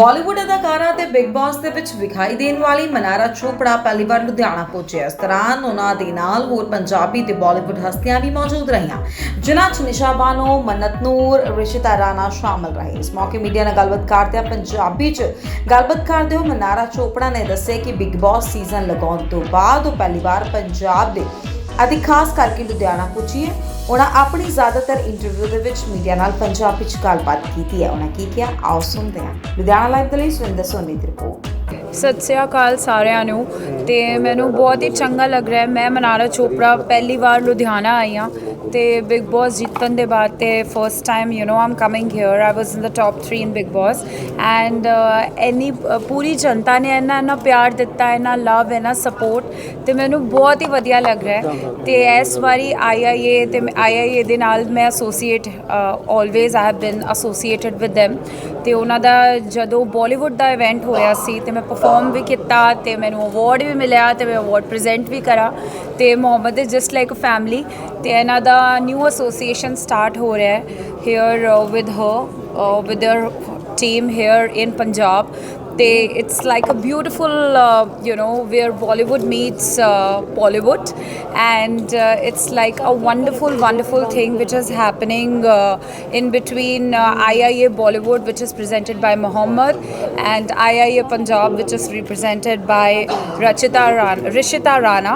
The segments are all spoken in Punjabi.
ਬਾਲੀਵੁੱਡ ਅਦਾਕਾਰਾ ਤੇ ਬਿਗ ਬਾਸ ਦੇ ਵਿੱਚ ਵਿਖਾਈ ਦੇਣ ਵਾਲੀ ਮਨਾਰਾ ਚੋਪੜਾ ਪਹਿਲੀ ਵਾਰ ਲੁਧਿਆਣਾ ਪਹੁੰਚੇ ਇਸ ਦੌਰਾਨ ਉਹਨਾਂ ਦੇ ਨਾਲ ਹੋਰ ਪੰਜਾਬੀ ਤੇ ਬਾਲੀਵੁੱਡ ਹਸਤੀਆਂ ਵੀ ਮੌਜੂਦ ਰਹੀਆਂ। ਜਿਨ੍ਹਾਂ 'ਚ ਨਿਸ਼ਾ ਬਾਨੋ, ਮੰਨਤ ਨੂਰ, ਰਿਸ਼ਿਤਾ ਰਾਣਾ ਸ਼ਾਮਲ ਰਹੇ। ਇਸ ਮੌਕੇ ਮੀਡੀਆ ਨਾਲ ਗੱਲਬਾਤ ਕਰਦਿਆਂ ਪੰਜਾਬੀ 'ਚ ਗੱਲਬਾਤ ਕਰਦੇ ਹੋਏ ਮਨਾਰਾ ਚੋਪੜਾ ਨੇ ਦੱਸਿਆ ਕਿ ਬਿਗ ਬਾਸ ਸੀਜ਼ਨ ਲਗਾਉਣ ਤੋਂ ਬਾਅਦ ਉਹ ਪਹਿਲੀ ਵਾਰ ਪੰਜਾਬ ਦੇ ਅਤੇ ਖਾਸ ਕਰਕੇ ਲੁਧਿਆਣਾ ਪੁੱਜੀ ਹੈ। ਉਹਨਾਂ ਆਪਣੀ ਜ਼ਿਆਦਾਤਰ ਇੰਟਰਵਿਊ ਦੇ ਵਿੱਚ ਮੀਡੀਆ ਨਾਲ ਪੰਜਾਬ ਵਿੱਚ ਗੱਲਬਾਤ ਕੀਤੀ ਹੈ। ਉਹਨਾਂ ਕੀ ਕਿਹਾ? ਆਓ ਸੁਣਦੇ ਹਾਂ। ਲੁਧਿਆਣਾ ਲਾਈਵ ਦੇ ਲਈ ਸੁਰਿੰਦਰ ਸੋਨੀ ਦੀ ਰਿਪੋਰਟ। ਸਤਿ ਸ੍ਰੀ ਅਕਾਲ ਸਾਰਿਆਂ ਨੂੰ। ਤੇ ਮੈਨੂੰ ਬਹੁਤ ਹੀ ਚੰਗਾ ਲੱਗ ਰਿਹਾ ਹੈ। ਮੈਂ ਮਨਾਰਾ ਚੋਪੜਾ ਪਹਿਲੀ ਵਾਰ ਲੁਧਿਆਣਾ ਆਈ ਹਾਂ। ਤੇ ਬਿਗ ਬਾਸ ਜਿੱਤਣ ਦੇ ਬਾਅਦ ਤੇ first time you know I'm coming here I was in the top 3 in Bigg Boss and ਐਨੀ ਪੂਰੀ ਜਨਤਾ ਨੇ ਇੰਨਾ ਇੰਨਾ ਪਿਆਰ ਦਿੱਤਾ, ਇੰਨਾ ਲਵ ਇੰਨਾ ਸਪੋਰਟ ਤੇ ਮੈਨੂੰ ਬਹੁਤ ਹੀ ਵਧੀਆ ਲੱਗ ਰਿਹਾ ਹੈ। ਤੇ ਇਸ ਵਾਰੀ ਆਈਆਈਏ ਤੇ ਆਈਆਈਏ ਦੇ ਨਾਲ ਮੈਂ associate always I have been associated with them ਤੇ ਉਹਨਾਂ ਦਾ ਜਦੋਂ ਬਾਲੀਵੁੱਡ ਦਾ ਇਵੈਂਟ ਹੋਇਆ ਸੀ ਤੇ ਮੈਂ ਪਰਫਾਰਮ ਵੀ ਕੀਤਾ ਤੇ ਮੈਨੂੰ ਅਵਾਰਡ ਵੀ ਮਿਲਿਆ ਤੇ ਮੈਂ ਅਵਾਰਡ ਪ੍ਰੈਜ਼ੈਂਟ ਵੀ ਕਰਾ ਤੇ Muhammad is just like a family ਤੇ ਇਹਨਾਂ ਦਾ ਨਿਊ ਐਸੋਸੀਏਸ਼ਨ ਸਟਾਰਟ ਹੋ ਰਿਹਾ ਹੈ here with her with their team here in Punjab they it's like a beautiful uh, you know where bollywood meets uh, bollywood. And uh, it's like a wonderful wonderful thing which is happening uh, in between uh, iia bollywood which is presented by muhammad and iia punjab which is represented by rachita rana rishita rana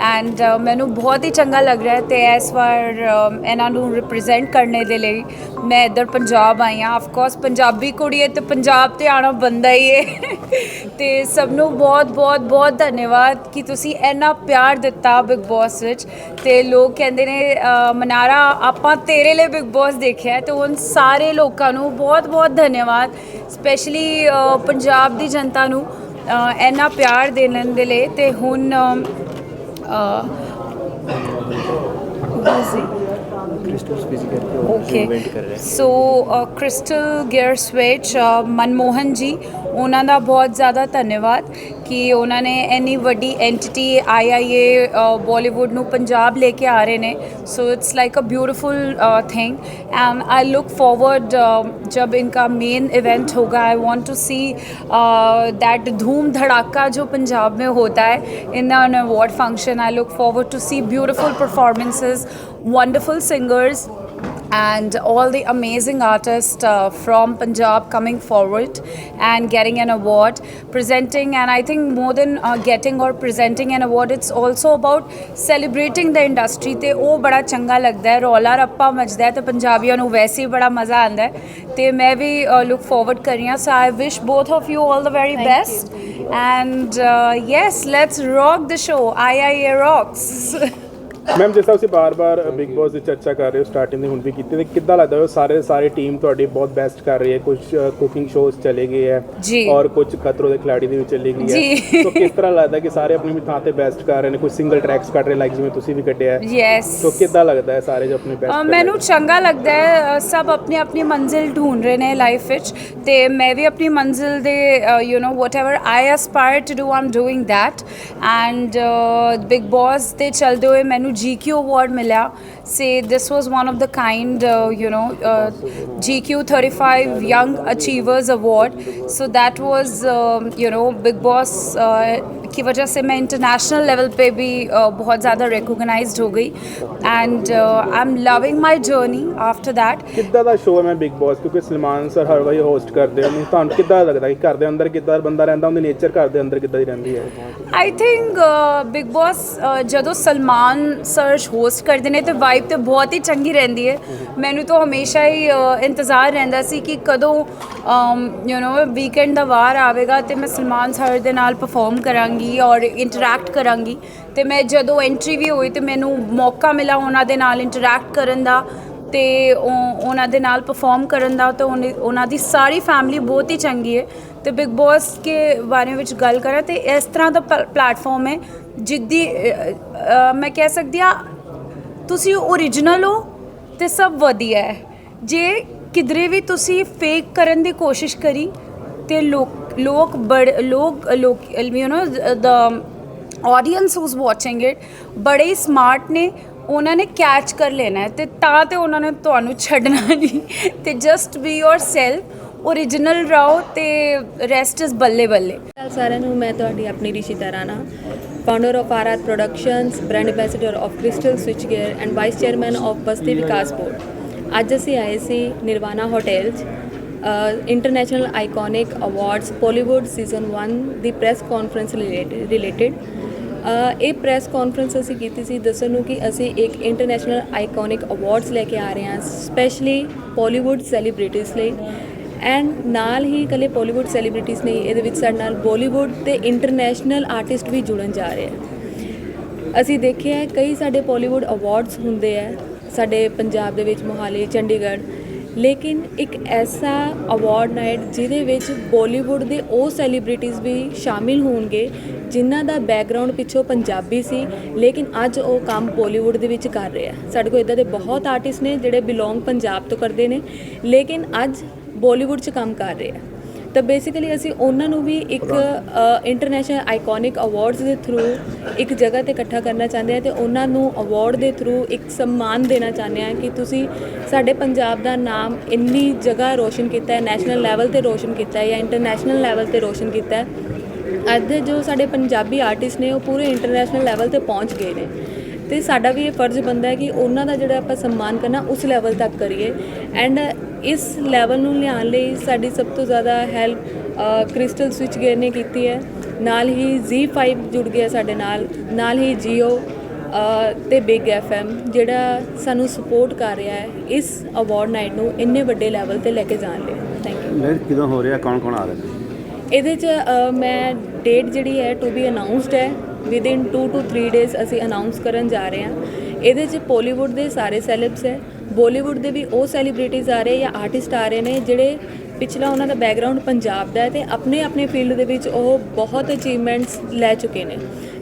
and uh, ਮੈਨੂੰ ਬਹੁਤ ਹੀ ਚੰਗਾ ਲੱਗ ਰਿਹਾ ਹੈ ਤੇ ਇਸ ਵਾਰ um, ਇਹਨਾਂ ਨੂੰ ਰਿਪਰੈਜ਼ੈਂਟ ਕਰਨੇ ਦੇ ਲਈ ਮੈਂ ਇੱਧਰ ਪੰਜਾਬ ਆਈ ਹਾਂ। ਆਫ ਕੋਰਸ ਪੰਜਾਬੀ ਕੁੜੀ ਹੈ ਤੇ ਪੰਜਾਬ ਤੇ ਆਣਾ ਬੰਦਾ ਹੀ ਹੈ। ਤੇ ਸਭ ਨੂੰ ਬਹੁਤ ਬਹੁਤ ਬਹੁਤ ਧੰਨਵਾਦ ਕਿ ਤੁਸੀਂ ਇੰਨਾ ਪਿਆਰ ਦਿੱਤਾ ਬਿਗ ਬਾਸ ਵਿੱਚ। ਤੇ ਲੋਕ ਕਹਿੰਦੇ ਨੇ ਮਨਾਰਾ, ਆਪਾਂ ਤੇਰੇ ਲਈ ਬਿਗ ਬਾਸ ਦੇਖਿਆ ਹੈ ਤੇ ਉਹਨਾਂ ਸਾਰੇ ਲੋਕਾਂ ਨੂੰ ਬਹੁਤ ਬਹੁਤ ਧੰਨਵਾਦ ਸਪੈਸ਼ਲੀ ਪੰਜਾਬ ਦੀ ਜਨਤਾ ਨੂੰ ਇੰਨਾ ਪਿਆਰ ਦੇਣ ਦੇ ਲਈ। ਤੇ ਹੁਣ ਅ, crystals basically okay invent kar rahe hain so uh, crystal gear switch uh, manmohan ji ਉਹਨਾਂ ਦਾ ਬਹੁਤ ਜ਼ਿਆਦਾ ਧੰਨਵਾਦ ਕਿ ਉਹਨਾਂ ਨੇ ਇੰਨੀ ਵੱਡੀ ਐਂਟੀਟੀ ਆਈਆਈਏ ਬਾਲੀਵੁੱਡ ਨੂੰ ਪੰਜਾਬ ਲੈ ਕੇ ਆ ਰਹੇ ਨੇ so it's like a beautiful thing and I look forward ਜਬ ਇਨਕਾ ਮੇਨ इवेंट ਹੋਗਾ I want to see that धूम धड़ाका जो पंजाब में होता है in the award function I look forward to see beautiful performances wonderful singers and all the amazing artists uh, from Punjab coming forward and getting an award, presenting, and I think more than uh, getting or presenting an award, it's also about celebrating the industry ਤੇ ਉਹ ਬੜਾ ਚੰਗਾ ਲੱਗਦਾ ਹੈ ਰੌਲਾ ਰੱਪਾ ਮਚਦਾ ਹੈ ਤੇ ਪੰਜਾਬੀਆਂ ਨੂੰ ਵੈਸੇ ਹੀ ਬੜਾ ਮਜ਼ਾ ਆਉਂਦਾ ਹੈ ਤੇ ਮੈਂ ਵੀ ਲੁੱਕ ਫਾਰਵਰਡ ਕਰ ਰਹੀ ਹਾਂ so I wish both of you all the very best and yes let's rock the show I I A rocks ma'am ਜਿਸ ਤਰ੍ਹਾਂ ਤੁਸੀਂ ਬਾਰ-ਬਾਰ ਬਿਗ ਬੌਸ ਦੀ ਚਰਚਾ ਕਰ ਰਹੇ ਹੋ ਸਟਾਰਟਿੰਗ ਦੇ ਹੁਣ ਵੀ ਕੀਤੀ ਤੇ ਕਿੱਦਾਂ ਲੱਗਦਾ ਹੈ ਸਾਰੇ ਸਾਰੇ ਟੀਮ ਤੁਹਾਡੀ ਬਹੁਤ ਬੈਸਟ ਕਰ ਰਹੀ ਹੈ? ਕੁਝ ਕੁਕਿੰਗ ਸ਼ੋਜ਼ ਚਲੇ ਗਏ ਹੈ। ਔਰ ਕੁਝ ਖਤਰੋਂ ਦੇ ਖਿਲਾੜੀ ਦੇ ਵਿੱਚ ਚਲੀ ਗਈ। ਹੈ। ਸੋ ਕਿਸ ਤਰ੍ਹਾਂ ਲੱਗਦਾ ਕਿ ਸਾਰੇ ਆਪਣੀ ਥਾਂ ਤੇ ਬੈਸਟ ਕਰ ਰਹੇ ਨੇ? ਕੁਝ ਸਿੰਗਲ ਟਰੈਕਸ ਕੱਢ ਰਹੇ ਲਾਈਕ ਜਿਵੇਂ ਤੁਸੀਂ ਵੀ ਕੱਢਿਆ ਹੈ। ਸੋ ਕਿੱਦਾਂ ਲੱਗਦਾ ਹੈ ਸਾਰੇ ਜੋ ਆਪਣੇ ਬੈਸਟ ਮੈਨੂੰ ਚੰਗਾ ਲੱਗਦਾ ਹੈ ਸਭ ਆਪਣੀ ਆਪਣੀ ਮੰਜ਼ਿਲ ਢੂੰਡ ਰਹੇ ਨੇ ਲਾਈਫ ਵਿੱਚ। ਤੇ ਮੈਂ ਵੀ ਆਪਣੀ ਮੰਜ਼ਿਲ ਦੇ you know whatever I aspire to do I'm doing that and Bigg Boss ਤੇ ਚਲਦੇ ਹੋਏ ਮੈਨੂੰ GQ award mila. Say this was one of the kind, uh, you know, uh, GQ 35 Young Achievers Award. So that was, um, you know, Big Boss uh, की वजह से मैं इंटरनेशनल लेवल पे भी uh, बहुत ज़्यादा रिकॉग्नाइज्ड हो गई and I am loving my journey after that ਕਿੱਦਾਂ ਦਾ ਸ਼ੋਅ ਹੈ ਮੈਂ ਬਿਗ ਬੌਸ ਕਿਉਂਕਿ ਸਲਮਾਨ ਸਰ ਹਰ ਵਾਰੀ ਹੋਸਟ ਕਰਦੇ ਹਨ ਤੁਹਾਨੂੰ ਕਿੱਦਾਂ ਲੱਗਦਾ ਕਿ ਘਰ ਦੇ ਅੰਦਰ ਕਿੱਦਾਂ ਬੰਦਾ ਰਹਿੰਦਾ ਉਹਦੀ ਨੇਚਰ ਘਰ ਦੇ ਅੰਦਰ ਕਿੱਦਾਂ ਦੀ ਰਹਿੰਦੀ ਹੈ ਆਈ ਥਿੰਕ ਬਿਗ ਬੌਸ ਜਦੋਂ ਸਲਮਾਨ ਸਰ ਹੋਸਟ ਕਰਦੇ ਨੇ ਤੇ ਵਾਈਬ ਤੇ ਬਹੁਤ ਹੀ ਚੰਗੀ ਰਹਿੰਦੀ ਹੈ ਮੈਨੂੰ ਤਾਂ ਹਮੇਸ਼ਾ ਹੀ ਅ, ਇੰਤਜ਼ਾਰ ਰਹਿੰਦਾ ਸੀ ਕਿ ਕਦੋਂ ਯੂ نو ਵੀਕਐਂਡ ਦਾ ਵਾਰ ਆਵੇਗਾ ਤੇ ਮੈਂ ਸਲਮਾਨ ਸਰ ਦੇ ਨਾਲ ਪਰਫਾਰਮ ਕਰਾਂਗੀ ਔਰ ਇੰਟਰੈਕਟ ਕਰਾਂਗੀ। ਤੇ ਮੈਂ ਜਦੋਂ ਐਂਟਰੀ ਵੀ ਹੋਈ ਤੇ ਮੈਨੂੰ ਮੌਕਾ ਮਿਲਾ ਉਹਨਾਂ ਦੇ ਨਾਲ ਇੰਟਰੈਕਟ ਕਰਨ ਦਾ ਤੇ ਉਹਨਾਂ ਦੇ ਨਾਲ ਪਰਫਾਰਮ ਕਰਨ ਦਾ ਤਾਂ ਉਹਨੇ- ਉਹਨਾਂ ਦੀ ਸਾਰੀ ਫੈਮਿਲੀ ਬਹੁਤ ਹੀ ਚੰਗੀ ਹੈ। ਤੇ ਬਿਗ ਬੌਸ ਕੇ ਬਾਰੇ ਵਿੱਚ ਗੱਲ ਕਰਾਂ ਤੇ ਇਸ ਤਰ੍ਹਾਂ ਦਾ ਪਲੇਟਫਾਰਮ ਹੈ ਜਿੱਦੀ ਮੈਂ ਕਹਿ ਸਕਦੀ ਆ ਤੁਸੀਂ ਓਰੀਜਨਲ ਹੋ ਤੇ ਸਭ ਵਧੀਆ ਹੈ। ਜੇ ਕਿਧਰੇ ਵੀ ਤੁਸੀਂ ਫੇਕ ਕਰਨ ਦੀ ਕੋਸ਼ਿਸ਼ ਕਰੀ ਤੇ ਲੋਕ ਲੋਕ ਬੜ ਲੋਕ ਲੋਕ you know the audience who's watching it ਬੜੇ ਸਮਾਰਟ ਨੇ ਉਹਨਾਂ ਨੇ ਕੈਚ ਕਰ ਲੈਣਾ ਹੈ ਤੇ ਤਾਂ ਤੇ ਉਹਨਾਂ ਨੇ ਤੁਹਾਨੂੰ ਛੱਡਣਾ ਨਹੀਂ ਤੇ ਜਸਟ ਬੀ ਸੈਲਫ ओरिजिनल ਰਹੋ ਤੇ ਰੈਸਟ ਇਜ਼ ਬੱਲੇ ਬੱਲੇ ਸਾਰਿਆਂ ਨੂੰ ਮੈਂ ਤੁਹਾਡੀ ਆਪਣੀ Rishi Rana founder of RR productions brand ambassador of Crystal switchgear and vice chairman of Basti Vikas board ਅੱਜ ਅਸੀਂ ਆਏ ਸੀ ਨਿਰਵਾਣਾ ਹੋਟਲ 'ਚ international iconic awards Pollywood season 1 ਦੀ ਪ੍ਰੈਸ ਕਾਨਫਰੰਸ ਰਿਲੇਟਡ ਇਹ ਪ੍ਰੈਸ ਕਾਨਫਰੰਸ ਅਸੀਂ ਕੀਤੀ ਸੀ, ਦੱਸਣ ਨੂੰ ਕਿ ਅਸੀਂ ਇੱਕ ਇੰਟਰਨੈਸ਼ਨਲ ਆਈਕੋਨਿਕ ਅਵਾਰਡਸ ਲੈ ਕੇ ਆ ਰਹੇ ਹਾਂ ਸਪੈਸ਼ਲੀ ਪੋਲੀਵੁੱਡ ਸੈਲੀਬ੍ਰਿਟੀਜ਼ ਲਈ. ਐਂਡ ਨਾਲ ਹੀ ਇਕੱਲੇ ਪੋਲੀਵੁੱਡ ਸੈਲੀਬ੍ਰਿਟੀਜ਼ ਨਹੀਂ, ਇਹਦੇ ਵਿੱਚ ਸਾਡੇ ਨਾਲ ਬਾਲੀਵੁੱਡ ਤੇ ਇੰਟਰਨੈਸ਼ਨਲ ਆਰਟਿਸਟ ਵੀ ਜੁੜਨ ਜਾ ਰਹੇ ਆ। ਅਸੀਂ ਦੇਖਿਆ ਕਈ ਸਾਡੇ ਪੋਲੀਵੁੱਡ ਅਵਾਰਡਸ ਹੁੰਦੇ ਆ, ਸਾਡੇ ਪੰਜਾਬ ਦੇ ਵਿੱਚ ਮੋਹਾਲੀ, ਚੰਡੀਗੜ੍ਹ ਲੇਕਿਨ ਇੱਕ ਐਸਾ ਅਵਾਰਡ ਨਾਈਟ ਜਿਹਦੇ ਵਿੱਚ ਬਾਲੀਵੁੱਡ ਦੇ ਉਹ ਸੈਲੀਬ੍ਰਿਟੀਜ਼ ਵੀ ਸ਼ਾਮਿਲ ਹੋਣਗੇ, ਜਿਨ੍ਹਾਂ ਦਾ ਬੈਕਗ੍ਰਾਉਂਡ ਪਿੱਛੋਂ ਪੰਜਾਬੀ ਸੀ, ਲੇਕਿਨ ਅੱਜ ਉਹ ਕੰਮ ਬਾਲੀਵੁੱਡ ਦੇ ਵਿੱਚ ਕਰ ਰਿਹਾ ਸਾਡੇ ਕੋਲ ਇਦਾਂ ਦੇ ਬਹੁਤ ਆਰਟਿਸਟ ਨੇ ਜਿਹੜੇ ਬਿਲੋਂਗ ਪੰਜਾਬ ਤੋਂ ਕਰਦੇ ਨੇ, ਲੇਕਿਨ ਅੱਜ ਬਾਲੀਵੁੱਡ 'ਚ ਕੰਮ ਕਰ ਰਹੇ ਆ। ਤਾਂ ਬੇਸਿਕਲੀ ਅਸੀਂ ਉਹਨਾਂ ਨੂੰ ਵੀ ਇੱਕ ਇੰਟਰਨੈਸ਼ਨਲ ਆਈਕੋਨਿਕ ਅਵਾਰਡਸ ਦੇ ਥਰੂ ਇੱਕ ਜਗ੍ਹਾ ਤੇ ਇਕੱਠਾ ਕਰਨਾ ਚਾਹੁੰਦੇ ਆ ਤੇ ਉਹਨਾਂ ਨੂੰ ਅਵਾਰਡ ਦੇ ਥਰੂ ਇੱਕ ਸਨਮਾਨ ਦੇਣਾ ਚਾਹੁੰਦੇ ਆ ਕਿ ਤੁਸੀਂ ਸਾਡੇ ਪੰਜਾਬ ਦਾ ਨਾਮ ਇੰਨੀ ਜਗ੍ਹਾ ਰੋਸ਼ਨ ਕੀਤਾ ਹੈ ਨੈਸ਼ਨਲ ਲੈਵਲ ਤੇ ਰੋਸ਼ਨ ਕੀਤਾ ਹੈ ਜਾਂ ਇੰਟਰਨੈਸ਼ਨਲ ਲੈਵਲ ਤੇ ਰੋਸ਼ਨ ਕੀਤਾ ਹੈ। ਅੱਜ ਦੇ ਜੋ ਸਾਡੇ ਪੰਜਾਬੀ ਆਰਟਿਸਟ ਨੇ ਉਹ ਪੂਰੇ ਇੰਟਰਨੈਸ਼ਨਲ ਲੈਵਲ ਤੇ ਪਹੁੰਚ ਗਏ ਨੇ। ਤੇ ਸਾਡਾ ਵੀ ਇਹ ਫਰਜ਼ ਬਣਦਾ ਹੈ ਕਿ ਉਹਨਾਂ ਦਾ ਜਿਹੜਾ ਆਪਾਂ ਸਨਮਾਨ ਕਰਨਾ ਉਸ ਲੈਵਲ ਤੱਕ ਕਰੀਏ। ਐਂਡ ਇਸ ਲੈਵਲ ਨੂੰ ਲਿਆਉਣ ਲਈ ਸਾਡੀ ਸਭ ਤੋਂ ਜ਼ਿਆਦਾ ਹੈਲਪ ਕ੍ਰਿਸਟਲ ਸਵਿਚ ਗੇਅਰ ਨੇ ਕੀਤੀ ਹੈ। ਨਾਲ ਹੀ Z5 ਜੁੜ ਗਿਆ ਸਾਡੇ ਨਾਲ ਨਾਲ ਹੀ Jio ਤੇ ਬਿਗ FM ਜਿਹੜਾ ਸਾਨੂੰ ਸਪੋਰਟ ਕਰ ਰਿਹਾ ਹੈ ਇਸ ਅਵਾਰਡ ਨਾਈਟ ਨੂੰ ਇੰਨੇ ਵੱਡੇ ਲੈਵਲ ਤੇ ਲੈ ਕੇ ਜਾਣ ਲਈ। ਥੈਂਕ ਯੂ ਮੈਰਿਜ ਕਿਦੋਂ ਹੋ ਰਿਹਾ? ਕੌਣ ਕੌਣ ਆ ਰਿਹਾ? ਇਹਦੇ 'ਚ ਮੈਂ ਡੇਟ ਜਿਹੜੀ ਹੈ ਟੂ ਬੀ ਅਨਾਉਂਸਡ ਹੈ। ਵਿਦਿਨ 2 ਟੂ 3 ਡੇਜ਼ ਅਸੀਂ ਅਨਾਉਂਸ ਕਰਨ ਜਾ ਰਹੇ ਹਾਂ। ਇਹਦੇ 'ਚ ਪੋਲੀਵੁੱਡ ਦੇ ਸਾਰੇ ਸੈਲਬਸ ਹੈ। ਬਾਲੀਵੁੱਡ ਦੇ ਵੀ ਉਹ ਸੈਲੀਬ੍ਰਿਟੀਜ਼ ਆ ਰਹੇ ਜਾਂ ਆਰਟਿਸਟ ਆ ਰਹੇ ਨੇ ਜਿਹੜੇ ਪਿਛਲਾ ਉਹਨਾਂ ਦਾ ਬੈਕਗ੍ਰਾਉਂਡ ਪੰਜਾਬ ਦਾ ਹੈ ਤੇ ਆਪਣੇ ਆਪਣੇ ਫੀਲਡ ਦੇ ਵਿੱਚ ਉਹ ਬਹੁਤ ਅਚੀਵਮੈਂਟਸ ਲੈ ਚੁੱਕੇ ਨੇ।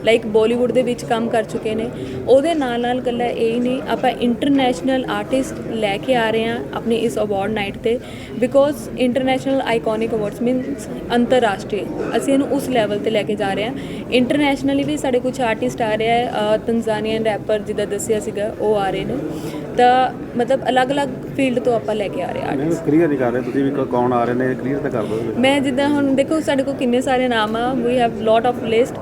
ਲਾਈਕ ਬਾਲੀਵੁੱਡ ਦੇ ਵਿੱਚ ਕੰਮ ਕਰ ਚੁੱਕੇ ਨੇ। ਉਹਦੇ ਨਾਲ ਨਾਲ ਗੱਲਾਂ ਇਹ ਹੀ ਨਹੀਂ ਆਪਾਂ ਇੰਟਰਨੈਸ਼ਨਲ ਆਰਟਿਸਟ ਲੈ ਕੇ ਆ ਰਹੇ ਹਾਂ ਆਪਣੀ ਇਸ ਅਵਾਰਡ ਨਾਈਟ ਤੇ। Because international iconic awards means ਅੰਤਰਰਾਸ਼ਟਰੀ ਅਸੀਂ ਇਹਨੂੰ ਉਸ ਲੈਵਲ ਤੇ ਲੈ ਕੇ ਜਾ ਰਹੇ ਹਾਂ। ਇੰਟਰਨੈਸ਼ਨਲੀ ਵੀ ਸਾਡੇ ਕੁਝ ਆਰਟਿਸਟ ਆ ਰਹੇ ਆ ਤੰਜ਼ਾਨੀਅਨ ਰੈਪਰ ਜਿੱਦਾਂ ਦੱਸਿਆ ਸੀਗਾ ਉਹ ਆ ਰਹੇ ਨੇ। ਤਾਂ ਮਤਲਬ ਅਲੱਗ-ਅਲੱਗ ਫੀਲਡ ਤੋਂ ਆਪਾਂ ਲੈ ਕੇ ਆ ਰਹੇ artist। ਕਲੀਅਰ ਨਹੀਂ ਕਰ ਰਹੇ ਤੁਸੀਂ ਵੀ ਕੌਣ ਆ ਰਹੇ ਨੇ ਕਲੀਅਰ ਤਾਂ ਕਰ ਦਿਓ। ਮੈਂ ਜਿੱਦਾਂ ਹੁਣ ਦੇਖੋ ਸਾਡੇ ਕੋਲ ਕਿੰਨੇ ਸਾਰੇ ਨਾਮ ਆ we have lot of list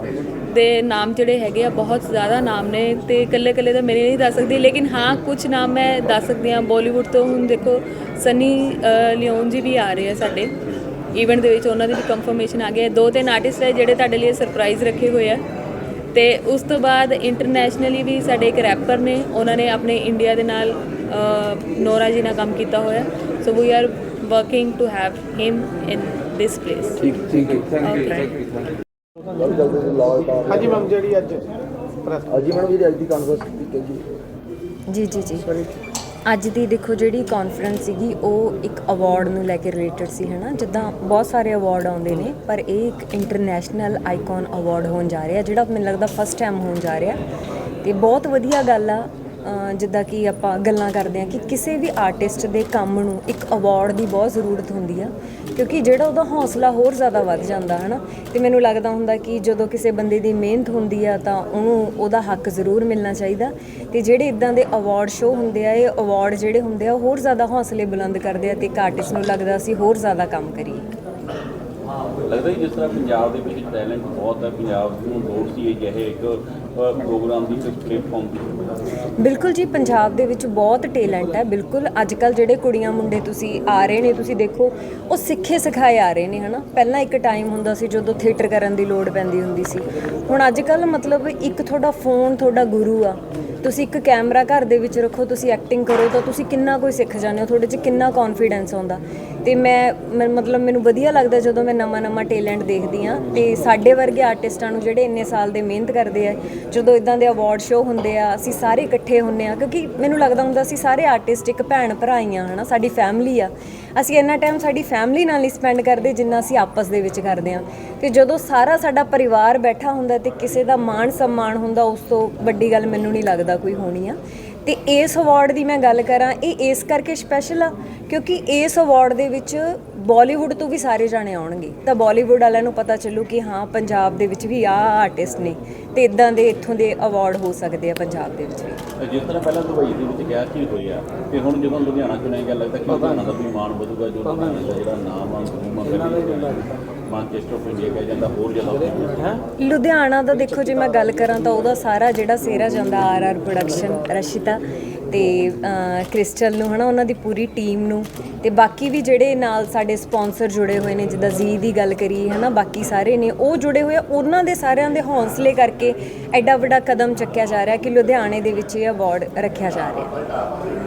ਦੇ ਨਾਮ ਜਿਹੜੇ ਹੈਗੇ ਆ ਬਹੁਤ ਜ਼ਿਆਦਾ ਨਾਮ ਨੇ ਤੇ ਇਕੱਲੇ ਇਕੱਲੇ ਤਾਂ ਮੇਰੇ ਨਹੀਂ ਦੱਸ ਸਕਦੀ ਲੇਕਿਨ ਹਾਂ ਕੁਝ ਨਾਮ ਮੈਂ ਦੱਸ ਸਕਦੀ ਹਾਂ। ਬਾਲੀਵੁੱਡ ਤੋਂ ਹੁਣ ਦੇਖੋ ਸਨੀ ਲਿਓਨ ਜੀ ਵੀ ਆ ਰਹੇ ਆ ਸਾਡੇ। ਇਵੈਂਟ ਦੇ ਵਿੱਚ ਉਹਨਾਂ ਦੀ ਵੀ ਕੰਫਰਮੇਸ਼ਨ ਆ ਗਿਆ ਹੈ। ਦੋ ਤਿੰਨ ਆਰਟਿਸਟ ਹੈ ਜਿਹੜੇ ਤੁਹਾਡੇ ਲਈ ਸਰਪ੍ਰਾਈਜ਼ ਰੱਖੇ ਹੋਏ ਆ। ਤੇ ਉਸ ਤੋਂ ਬਾਅਦ ਇੰਟਰਨੈਸ਼ਨਲੀ ਵੀ ਸਾਡੇ ਇੱਕ ਰੈਪਰ ਨੇ ਉਹਨਾਂ ਨੇ ਆਪਣੇ ਇੰਡੀਆ ਦੇ ਨਾਲ ਨੋਰਾ ਜੀ ਨਾਲ ਕੰਮ ਕੀਤਾ ਹੋਇਆ। So we are working to have him in this place ਠੀਕ ਠੀਕ ਹੈ ਹਾਂਜੀ ਮੈਮ ਜਿਹੜੀ ਅੱਜ ਅਜੀ ਮੈਡਮ ਜਿਹੜੀ ਅੱਜ ਦੀ ਕਾਨਫਰੰਸ ਕੀਤੀ ਜੀ। ਜੀ ਜੀ ਜੀ। ਅੱਜ ਦੀ ਦੇਖੋ ਜਿਹੜੀ ਕਾਨਫਰੰਸ ਸੀਗੀ ਉਹ ਇੱਕ ਅਵਾਰਡ ਨੂੰ ਲੈ ਕੇ ਰਿਲੇਟਡ ਸੀ ਹਨਾ? ਜਿੱਦਾਂ ਬਹੁਤ ਸਾਰੇ ਅਵਾਰਡ ਆਉਂਦੇ ਨੇ ਪਰ ਇਹ ਇੱਕ ਇੰਟਰਨੈਸ਼ਨਲ ਆਈਕਨ ਅਵਾਰਡ ਹੋਣ ਜਾ ਰਿਹਾ ਜਿਹੜਾ ਮੈਨੂੰ ਲੱਗਦਾ ਫਸਟ ਟਾਈਮ ਹੋਣ ਜਾ ਰਿਹਾ। ਤੇ ਬਹੁਤ ਵਧੀਆ ਗੱਲ ਆ ਜਿੱਦਾਂ ਕਿ ਆਪਾਂ ਗੱਲਾਂ ਕਰਦੇ ਆ ਕਿ ਕਿਸੇ ਵੀ ਆਰਟਿਸਟ ਦੇ ਕੰਮ ਨੂੰ ਇੱਕ ਅਵਾਰਡ ਦੀ ਬਹੁਤ ਜ਼ਰੂਰਤ ਹੁੰਦੀ ਆ, ਕਿਉਂਕਿ ਜਿਹੜਾ ਉਹਦਾ ਹੌਸਲਾ ਹੋਰ ਜ਼ਿਆਦਾ ਵੱਧ ਜਾਂਦਾ ਹੈ ਨਾ ਤੇ ਮੈਨੂੰ ਲੱਗਦਾ ਹੁੰਦਾ ਕਿ ਜਦੋਂ ਕਿਸੇ ਬੰਦੇ ਦੀ ਮਿਹਨਤ ਹੁੰਦੀ ਆ, ਤਾਂ ਉਹਨੂੰ ਉਹਦਾ ਹੱਕ ਜ਼ਰੂਰ ਮਿਲਣਾ ਚਾਹੀਦਾ। ਤੇ ਜਿਹੜੇ ਇਦਾਂ ਦੇ ਅਵਾਰਡ ਸ਼ੋਅ ਹੁੰਦੇ ਆ, ਇਹ ਅਵਾਰਡ ਜਿਹੜੇ ਹੁੰਦੇ ਆ, ਉਹ ਹੋਰ ਜ਼ਿਆਦਾ ਹੌਸਲੇ ਬੁਲੰਦ ਕਰਦੇ ਆ ਤੇ ਇੱਕ ਆਰਟਿਸਟ ਨੂੰ ਲੱਗਦਾ ਅਸੀਂ ਹੋਰ ਜ਼ਿਆਦਾ ਕੰਮ ਕਰੀਏ। ਲੱਗਦਾ ਜਿਸ ਤਰ੍ਹਾਂ ਪੰਜਾਬ ਦੇ ਵਿੱਚ ਟੈਲੈਂਟ ਬਹੁਤ ਹੈ, ਪੰਜਾਬ ਨੂੰ ਲੋੜ ਸੀ ਜਿਹੇ ਇੱਕ ਪ੍ਰੋਗਰਾਮ ਦੀ ਇੱਕ ਪਲੇਟਫਾਰਮ ਦੀ। ਬਿਲਕੁਲ ਜੀ, ਪੰਜਾਬ ਦੇ ਵਿੱਚ ਬਹੁਤ ਟੈਲੈਂਟ ਹੈ, ਬਿਲਕੁਲ। ਅੱਜ ਕੱਲ ਜਿਹੜੇ ਕੁੜੀਆਂ ਮੁੰਡੇ ਤੁਸੀਂ ਆ ਰਹੇ ਨੇ, ਤੁਸੀਂ ਦੇਖੋ, ਉਹ ਸਿੱਖੇ ਸਿਖਾਏ ਆ ਰਹੇ ਨੇ, ਹਨਾ? ਪਹਿਲਾਂ ਇੱਕ ਟਾਈਮ ਹੁੰਦਾ ਸੀ ਜਦੋਂ ਥੀਏਟਰ ਕਰਨ ਦੀ ਲੋੜ ਪੈਂਦੀ ਹੁੰਦੀ ਸੀ। ਹੁਣ ਅੱਜ ਕੱਲ ਮਤਲਬ ਇੱਕ ਤੁਹਾਡਾ ਫੋਨ ਤੁਹਾਡਾ ਗੁਰੂ ਆ। ਤੁਸੀਂ ਇੱਕ ਕੈਮਰਾ ਘਰ ਦੇ ਵਿੱਚ ਰੱਖੋ, ਤੁਸੀਂ ਐਕਟਿੰਗ ਕਰੋ ਤਾਂ ਤੁਸੀਂ ਕਿੰਨਾ ਕੁਝ ਸਿੱਖ ਜਾਂਦੇ ਹੋ, ਤੁਹਾਡੇ 'ਚ ਕਿੰਨਾ ਕੌਨਫੀਡੈਂਸ ਆਉਂਦਾ ਤੇ ਮੈਂ ਮਤਲਬ ਮੈਨੂੰ ਵਧੀਆ ਲੱਗਦਾ ਜਦੋਂ ਮੈਂ ਨਵਾਂ ਨਵਾਂ ਟੈਲੈਂਟ ਦੇਖਦੀ ਆ ਤੇ ਸਾਡੇ ਵਰਗੇ ਆਰਟਿਸਟਾਂ ਨੂੰ ਜਿਹੜੇ ਇੰਨੇ ਸਾਲ ਦੇ ਮਿਹਨਤ ਕਰਦੇ ਆ, ਜਦੋਂ ਇਦਾਂ ਦੇ ਅਵਾਰਡ ਸ਼ੋਅ ਹੁੰਦੇ ਆ, ਅਸੀਂ ਸਾਰੇ ਇਕੱਠੇ ਹੁੰਨੇ ਆ ਕਿਉਂਕਿ ਮੈਨੂੰ ਲੱਗਦਾ ਹੁੰਦਾ ਅਸੀਂ ਸਾਰੇ ਆਰਟਿਸਟ ਇੱਕ ਭੈਣ ਭਰਾ ਹੀ ਆ ਹਨਾ, ਸਾਡੀ ਫੈਮਿਲੀ ਆ। ਅਸੀਂ ਇੰਨਾ ਟਾਈਮ ਸਾਡੀ ਫੈਮਿਲੀ ਨਾਲ ਹੀ ਸਪੈਂਡ ਕਰਦੇ ਜਿੰਨਾ ਅਸੀਂ ਆਪਸ ਦੇ ਵਿੱਚ ਕਰਦੇ ਆ ਤੇ ਜਦੋਂ ਸਾਰਾ ਸਾਡਾ ਪਰਿਵਾਰ ਬੈਠਾ ਹੁੰਦਾ ਤੇ ਕਿਸੇ ਦਾ ਮਾਣ ਸਨਮਾਨ ਹੁੰਦਾ, ਉਸ ਤੋਂ ਵੱਡੀ ਗੱਲ ਮੈਨੂੰ ਨਹੀਂ ਲੱਗਦਾ। ਕੋਈ ਹੋਣੀ ਆ। ਤੇ ਇਸ ਅਵਾਰਡ ਦੀ ਮੈਂ ਗੱਲ ਕਰਾਂ, ਇਹ ਇਸ ਕਰਕੇ ਸਪੈਸ਼ਲ ਆ ਕਿਉਂਕਿ ਇਸ ਅਵਾਰਡ ਦੇ ਵਿੱਚ ਬਾਲੀਵੁੱਡ ਤੋਂ ਵੀ ਸਾਰੇ ਜਾਣੇ ਆਉਣਗੇ। ਤਾਂ ਬਾਲੀਵੁੱਡ ਵਾਲਿਆਂ ਨੂੰ ਪਤਾ ਚੱਲੂ ਕਿ ਹਾਂ, ਪੰਜਾਬ ਦੇ ਵਿੱਚ ਵੀ ਆਹ ਆਰਟਿਸਟ ਨੇ ਤੇ ਇਦਾਂ ਦੇ ਇੱਥੋਂ ਦੇ ਅਵਾਰਡ ਹੋ ਸਕਦੇ ਆ ਪੰਜਾਬ ਦੇ ਵਿੱਚ ਵੀ। ਜਿਸ ਤਰ੍ਹਾਂ ਪਹਿਲਾਂ ਦੁਬਈ ਦੇ ਵਿੱਚ ਗਿਆ ਸੀ ਹੋਇਆ, ਤੇ ਹੁਣ ਜਦੋਂ ਲੁਧਿਆਣਾ ਚੁਣਿਆ ਗਿਆ ਲੱਗਦਾ ਕਿ ਲੁਧਿਆਣਾ ਦਾ ਵੀ ਮਾਣ ਵਧੂਗਾ, ਜੋ ਲੁਧਿਆਣਾ ਦਾ ਜਿਹੜਾ ਨਾਮ ਆ ਗੁਰੂਮਾ ਮਾਂਚੈਸਟਰ ਆਫ ਇੰਡੀਆ ਕਿਹਾ ਜਾਂਦਾ ਹੋਰ ਜ਼ਿਆਦਾ ਹੋਊਗਾ ਲੁਧਿਆਣਾ ਦਾ ਦੇਖੋ ਜੇ ਮੈਂ ਗੱਲ ਕਰਾਂ ਤਾਂ ਉਹਦਾ ਸਾਰਾ ਜਿਹੜਾ ਸੇਰਾ ਜਾਂਦਾ ਆਰ ਆਰ ਪ੍ਰੋਡਕਸ਼ਨ ਰਸ਼ਿਤਾ ਤੇ ਕ੍ਰਿਸਟਲ ਨੂੰ ਹਨਾ ਉਹਨਾਂ ਦੀ ਪੂਰੀ ਟੀਮ ਨੂੰ। ਤੇ ਬਾਕੀ ਵੀ ਜਿਹੜੇ ਨਾਲ ਸਾਡੇ ਸਪਾਂਸਰ ਜੁੜੇ ਹੋਏ ਨੇ ਜਿੱਦਾਂ ਜ਼ੀ ਦੀ ਗੱਲ ਕਰੀ ਹਨਾ ਬਾਕੀ ਸਾਰੇ ਨੇ ਉਹ ਜੁੜੇ ਹੋਏ ਆ, ਉਹਨਾਂ ਦੇ ਸਾਰਿਆਂ ਦੇ ਹੌਸਲੇ ਕਰਕੇ ਐਡਾ ਵੱਡਾ ਕਦਮ ਚੱਕਿਆ ਜਾ ਰਿਹਾ ਕਿ ਲੁਧਿਆਣੇ ਦੇ ਵਿੱਚ ਇਹ ਅਵਾਰਡ ਰੱਖਿਆ ਜਾ ਰਿਹਾ।